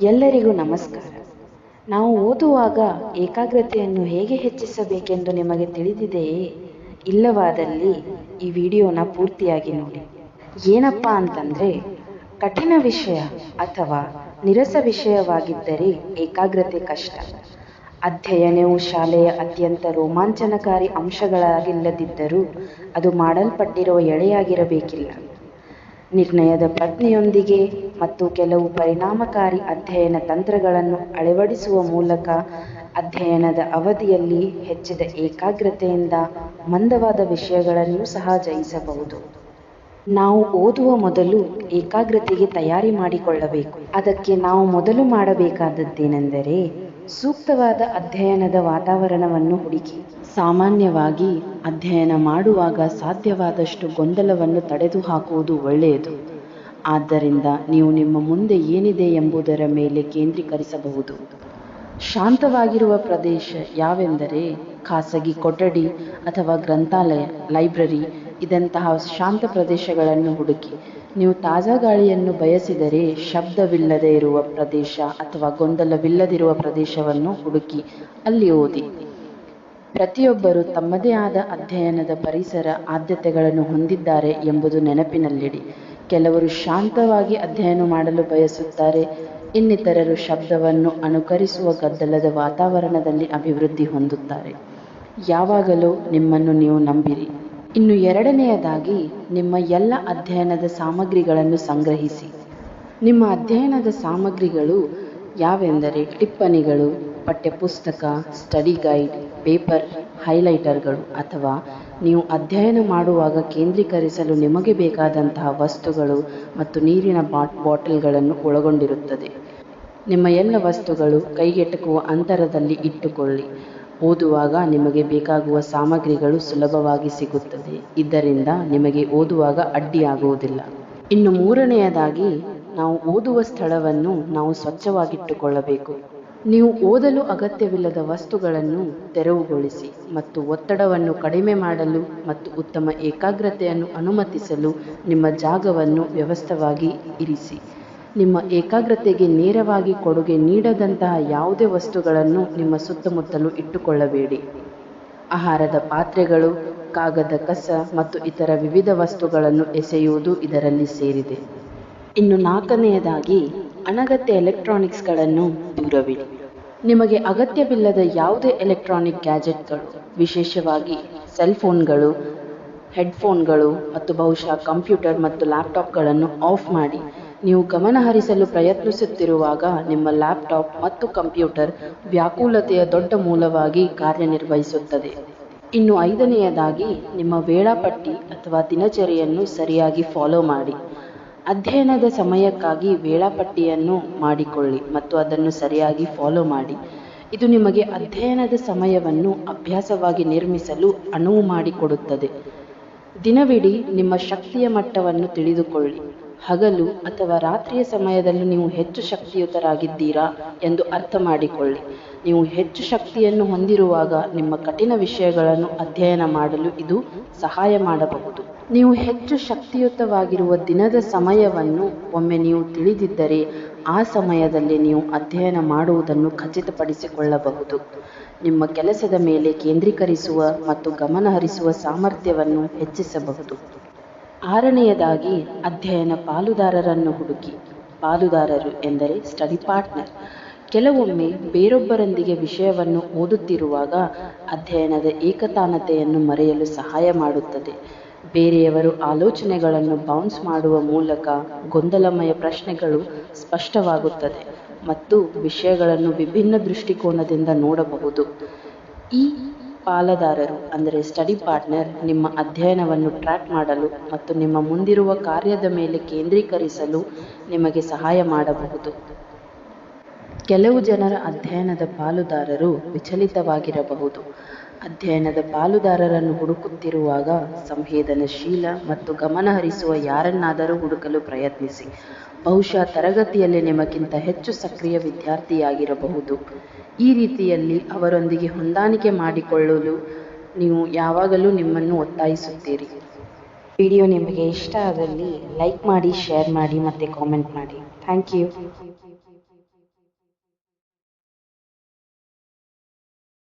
ಎಲ್ಲರಿಗೂ ನಮಸ್ಕಾರ. ನಾವು ಓದುವಾಗ ಏಕಾಗ್ರತೆಯನ್ನು ಹೇಗೆ ಹೆಚ್ಚಿಸಬೇಕೆಂದು ನಿಮಗೆ ತಿಳಿದಿದೆಯೇ? ಇಲ್ಲವಾದಲ್ಲಿ ಈ ವಿಡಿಯೋನ ಪೂರ್ತಿಯಾಗಿ ನೋಡಿ. ಏನಪ್ಪ ಅಂತಂದರೆ, ಕಠಿಣ ವಿಷಯ ಅಥವಾ ನಿರಸ ವಿಷಯವಾಗಿದ್ದರೆ ಏಕಾಗ್ರತೆ ಕಷ್ಟ. ಅಧ್ಯಯನವು ಶಾಲೆಯ ಅತ್ಯಂತ ರೋಮಾಂಚನಕಾರಿ ಅಂಶಗಳಾಗಿಲ್ಲದಿದ್ದರೂ ಅದು ಮಾಡಲ್ಪಟ್ಟಿರುವ ಎಳೆಯಾಗಿರಬೇಕಿಲ್ಲ. ನಿರ್ಣಯದ ಪ್ರಜ್ಞೆಯೊಂದಿಗೆ ಮತ್ತು ಕೆಲವು ಪರಿಣಾಮಕಾರಿ ಅಧ್ಯಯನ ತಂತ್ರಗಳನ್ನು ಅಳವಡಿಸುವ ಮೂಲಕ ಅಧ್ಯಯನದ ಅವಧಿಯಲ್ಲಿ ಹೆಚ್ಚಿದ ಏಕಾಗ್ರತೆಯಿಂದ ಮಂದವಾದ ವಿಷಯಗಳನ್ನು ಸಹ ಜಯಿಸಬಹುದು. ನಾವು ಓದುವ ಮೊದಲು ಏಕಾಗ್ರತೆಗೆ ತಯಾರಿ ಮಾಡಿಕೊಳ್ಳಬೇಕು. ಅದಕ್ಕೆ ನಾವು ಮೊದಲು ಮಾಡಬೇಕಾದದ್ದೇನೆಂದರೆ ಸೂಕ್ತವಾದ ಅಧ್ಯಯನದ ವಾತಾವರಣವನ್ನು ಹುಡುಕಿ. ಸಾಮಾನ್ಯವಾಗಿ ಅಧ್ಯಯನ ಮಾಡುವಾಗ ಸಾಧ್ಯವಾದಷ್ಟು ಗೊಂದಲವನ್ನು ತಡೆದು ಹಾಕುವುದು ಒಳ್ಳೆಯದು. ಆದ್ದರಿಂದ ನೀವು ನಿಮ್ಮ ಮುಂದೆ ಏನಿದೆ ಎಂಬುದರ ಮೇಲೆ ಕೇಂದ್ರೀಕರಿಸಬಹುದು. ಶಾಂತವಾಗಿರುವ ಪ್ರದೇಶ ಯಾವೆಂದರೆ ಖಾಸಗಿ ಕೊಠಡಿ ಅಥವಾ ಗ್ರಂಥಾಲಯ, ಲೈಬ್ರರಿ, ಇದಂತಹ ಶಾಂತ ಪ್ರದೇಶಗಳನ್ನು ಹುಡುಕಿ. ನೀವು ತಾಜಾ ಗಾಳಿಯನ್ನು ಬಯಸಿದರೆ ಶಬ್ದವಿಲ್ಲದೆ ಇರುವ ಪ್ರದೇಶ ಅಥವಾ ಗೊಂದಲವಿಲ್ಲದಿರುವ ಪ್ರದೇಶವನ್ನು ಹುಡುಕಿ, ಅಲ್ಲಿ ಓದಿ. ಪ್ರತಿಯೊಬ್ಬರು ತಮ್ಮದೇ ಆದ ಅಧ್ಯಯನದ ಪರಿಸರ, ಆದ್ಯತೆಗಳನ್ನು ಹೊಂದಿದ್ದಾರೆ ಎಂಬುದು ನೆನಪಿನಲ್ಲಿಡಿ. ಕೆಲವರು ಶಾಂತವಾಗಿ ಅಧ್ಯಯನ ಮಾಡಲು ಬಯಸುತ್ತಾರೆ. ಇನ್ನಿತರರು ಶಬ್ದವನ್ನು ಅನುಕರಿಸುವ ಗದ್ದಲದ ವಾತಾವರಣದಲ್ಲಿ ಅಭಿವೃದ್ಧಿ ಹೊಂದುತ್ತಾರೆ. ಯಾವಾಗಲೂ ನಿಮ್ಮನ್ನು ನೀವು ನಂಬಿರಿ. ಇನ್ನು ಎರಡನೆಯದಾಗಿ, ನಿಮ್ಮ ಎಲ್ಲ ಅಧ್ಯಯನದ ಸಾಮಗ್ರಿಗಳನ್ನು ಸಂಗ್ರಹಿಸಿ. ನಿಮ್ಮ ಅಧ್ಯಯನದ ಸಾಮಗ್ರಿಗಳು ಯಾವೆಂದರೆ ಟಿಪ್ಪಣಿಗಳು, ಪಠ್ಯಪುಸ್ತಕ, ಸ್ಟಡಿ ಗೈಡ್, ಪೇಪರ್, ಹೈಲೈಟರ್ಗಳು ಅಥವಾ ನೀವು ಅಧ್ಯಯನ ಮಾಡುವಾಗ ಕೇಂದ್ರೀಕರಿಸಲು ನಿಮಗೆ ಬೇಕಾದಂತಹ ವಸ್ತುಗಳು ಮತ್ತು ನೀರಿನ ಬಾಟ್ ಬಾಟಲ್ಗಳನ್ನು ಒಳಗೊಂಡಿರುತ್ತದೆ. ನಿಮ್ಮ ಎಲ್ಲ ವಸ್ತುಗಳು ಕೈಗೆಟಕುವ ಅಂತರದಲ್ಲಿ ಇಟ್ಟುಕೊಳ್ಳಿ. ಓದುವಾಗ ನಿಮಗೆ ಬೇಕಾಗುವ ಸಾಮಗ್ರಿಗಳು ಸುಲಭವಾಗಿ ಸಿಗುತ್ತದೆ. ಇದರಿಂದ ನಿಮಗೆ ಓದುವಾಗ ಅಡ್ಡಿಯಾಗುವುದಿಲ್ಲ. ಇನ್ನು ಮೂರನೆಯದಾಗಿ, ನಾವು ಓದುವ ಸ್ಥಳವನ್ನು ನಾವು ಸ್ವಚ್ಛವಾಗಿಟ್ಟುಕೊಳ್ಳಬೇಕು. ನೀವು ಓದಲು ಅಗತ್ಯವಿಲ್ಲದ ವಸ್ತುಗಳನ್ನು ತೆರವುಗೊಳಿಸಿ ಮತ್ತು ಒತ್ತಡವನ್ನು ಕಡಿಮೆ ಮಾಡಲು ಮತ್ತು ಉತ್ತಮ ಏಕಾಗ್ರತೆಯನ್ನು ಅನುಮತಿಸಲು ನಿಮ್ಮ ಜಾಗವನ್ನು ವ್ಯವಸ್ಥವಾಗಿ ಇರಿಸಿ. ನಿಮ್ಮ ಏಕಾಗ್ರತೆಗೆ ನೇರವಾಗಿ ಕೊಡುಗೆ ನೀಡದಂತಹ ಯಾವುದೇ ವಸ್ತುಗಳನ್ನು ನಿಮ್ಮ ಸುತ್ತಮುತ್ತಲು ಇಟ್ಟುಕೊಳ್ಳಬೇಡಿ. ಆಹಾರದ ಪಾತ್ರೆಗಳು, ಕಾಗದ ಕಸ ಮತ್ತು ಇತರ ವಿವಿಧ ವಸ್ತುಗಳನ್ನು ಎಸೆಯುವುದು ಇದರಲ್ಲಿ ಸೇರಿದೆ. ಇನ್ನು ನಾಲ್ಕನೆಯದಾಗಿ, ಅನಗತ್ಯ ಎಲೆಕ್ಟ್ರಾನಿಕ್ಸ್ಗಳನ್ನು ದೂರವಿಡಿ. ನಿಮಗೆ ಅಗತ್ಯವಿಲ್ಲದ ಯಾವುದೇ ಎಲೆಕ್ಟ್ರಾನಿಕ್ ಗ್ಯಾಜೆಟ್ಗಳು, ವಿಶೇಷವಾಗಿ ಸೆಲ್ ಫೋನ್ಗಳು ಹೆಡ್ಫೋನ್ಗಳು ಮತ್ತು ಬಹುಶಃ ಕಂಪ್ಯೂಟರ್ ಮತ್ತು ಲ್ಯಾಪ್ಟಾಪ್ಗಳನ್ನು ಆಫ್ ಮಾಡಿ. ನೀವು ಗಮನಹರಿಸಲು ಪ್ರಯತ್ನಿಸುತ್ತಿರುವಾಗ ನಿಮ್ಮ ಲ್ಯಾಪ್ಟಾಪ್ ಮತ್ತು ಕಂಪ್ಯೂಟರ್ ವ್ಯಾಕುಲತೆಯ ದೊಡ್ಡ ಮೂಲವಾಗಿ ಕಾರ್ಯನಿರ್ವಹಿಸುತ್ತದೆ. ಇನ್ನು ಐದನೆಯದಾಗಿ ನಿಮ್ಮ ವೇಳಾಪಟ್ಟಿ ಅಥವಾ ದಿನಚರಿಯನ್ನು ಸರಿಯಾಗಿ ಫಾಲೋ ಮಾಡಿ. ಅಧ್ಯಯನದ ಸಮಯಕ್ಕಾಗಿ ವೇಳಾಪಟ್ಟಿಯನ್ನು ಮಾಡಿಕೊಳ್ಳಿ ಮತ್ತು ಅದನ್ನು ಸರಿಯಾಗಿ ಫಾಲೋ ಮಾಡಿ. ಇದು ನಿಮಗೆ ಅಧ್ಯಯನದ ಸಮಯವನ್ನು ಅಭ್ಯಾಸವಾಗಿ ನಿರ್ಮಿಸಲು ಅನುವು ಮಾಡಿಕೊಡುತ್ತದೆ. ದಿನವಿಡೀ ನಿಮ್ಮ ಶಕ್ತಿಯ ಮಟ್ಟವನ್ನು ತಿಳಿದುಕೊಳ್ಳಿ. ಹಗಲು ಅಥವಾ ರಾತ್ರಿಯ ಸಮಯದಲ್ಲಿ ನೀವು ಹೆಚ್ಚು ಶಕ್ತಿಯುತರಾಗಿದ್ದೀರಾ ಎಂದು ಅರ್ಥ ಮಾಡಿಕೊಳ್ಳಿ. ನೀವು ಹೆಚ್ಚು ಶಕ್ತಿಯನ್ನು ಹೊಂದಿರುವಾಗ ನಿಮ್ಮ ಕಠಿಣ ವಿಷಯಗಳನ್ನು ಅಧ್ಯಯನ ಮಾಡಲು ಇದು ಸಹಾಯ ಮಾಡಬಹುದು. ನೀವು ಹೆಚ್ಚು ಶಕ್ತಿಯುತವಾಗಿರುವ ದಿನದ ಸಮಯವನ್ನು ಒಮ್ಮೆ ನೀವು ತಿಳಿದಿದ್ದರೆ, ಆ ಸಮಯದಲ್ಲಿ ನೀವು ಅಧ್ಯಯನ ಮಾಡುವುದನ್ನು ಖಚಿತಪಡಿಸಿಕೊಳ್ಳಬಹುದು. ನಿಮ್ಮ ಕೆಲಸದ ಮೇಲೆ ಕೇಂದ್ರೀಕರಿಸುವ ಮತ್ತು ಗಮನಹರಿಸುವ ಸಾಮರ್ಥ್ಯವನ್ನು ಹೆಚ್ಚಿಸಬಹುದು. ಆರನೆಯದಾಗಿ, ಅಧ್ಯಯನ ಪಾಲುದಾರರನ್ನು ಹುಡುಕಿ. ಪಾಲುದಾರರು ಎಂದರೆ ಸ್ಟಡಿ ಪಾರ್ಟ್ನರ್. ಕೆಲವೊಮ್ಮೆ ಬೇರೊಬ್ಬರೊಂದಿಗೆ ವಿಷಯವನ್ನು ಓದುತ್ತಿರುವಾಗ ಅಧ್ಯಯನದ ಏಕತಾನತೆಯನ್ನು ಮರೆಯಲು ಸಹಾಯ ಮಾಡುತ್ತದೆ. ಬೇರೆಯವರು ಆಲೋಚನೆಗಳನ್ನು ಬೌನ್ಸ್ ಮಾಡುವ ಮೂಲಕ ಗೊಂದಲಮಯ ಪ್ರಶ್ನೆಗಳು ಸ್ಪಷ್ಟವಾಗುತ್ತದೆ ಮತ್ತು ವಿಷಯಗಳನ್ನು ವಿಭಿನ್ನ ದೃಷ್ಟಿಕೋನದಿಂದ ನೋಡಬಹುದು. ಈ ಪಾಲುದಾರರು, ಅಂದರೆ ಸ್ಟಡಿ ಪಾರ್ಟ್ನರ್ ನಿಮ್ಮ ಅಧ್ಯಯನವನ್ನು ಟ್ರ್ಯಾಕ್ ಮಾಡಲು ಮತ್ತು ನಿಮ್ಮ ಮುಂದಿರುವ ಕಾರ್ಯದ ಮೇಲೆ ಕೇಂದ್ರೀಕರಿಸಲು ನಿಮಗೆ ಸಹಾಯ ಮಾಡಬಹುದು. ಕೆಲವು ಜನರ ಅಧ್ಯಯನದ ಪಾಲುದಾರರು ವಿಚಲಿತವಾಗಿರಬಹುದು. ಅಧ್ಯಯನದ ಪಾಲುದಾರರನ್ನು ಹುಡುಕುತ್ತಿರುವಾಗ ಸಂವೇದನಶೀಲ ಮತ್ತು ಗಮನಹರಿಸುವ ಯಾರನ್ನಾದರೂ ಹುಡುಕಲು ಪ್ರಯತ್ನಿಸಿ. ಬಹುಶಃ ತರಗತಿಯಲ್ಲಿ ನಿಮಗಿಂತ ಹೆಚ್ಚು ಸಕ್ರಿಯ ವಿದ್ಯಾರ್ಥಿಯಾಗಿರಬಹುದು. ಈ ರೀತಿಯಲ್ಲಿ ಅವರೊಂದಿಗೆ ಹೊಂದಾಣಿಕೆ ಮಾಡಿಕೊಳ್ಳಲು ನೀವು ಯಾವಾಗಲೂ ನಿಮ್ಮನ್ನು ಒತ್ತಾಯಿಸುತ್ತೀರಿ. ವಿಡಿಯೋ ನಿಮಗೆ ಇಷ್ಟ ಆದಲ್ಲಿ ಲೈಕ್ ಮಾಡಿ, ಶೇರ್ ಮಾಡಿ ಮತ್ತು ಕಾಮೆಂಟ್ ಮಾಡಿ. Thank you.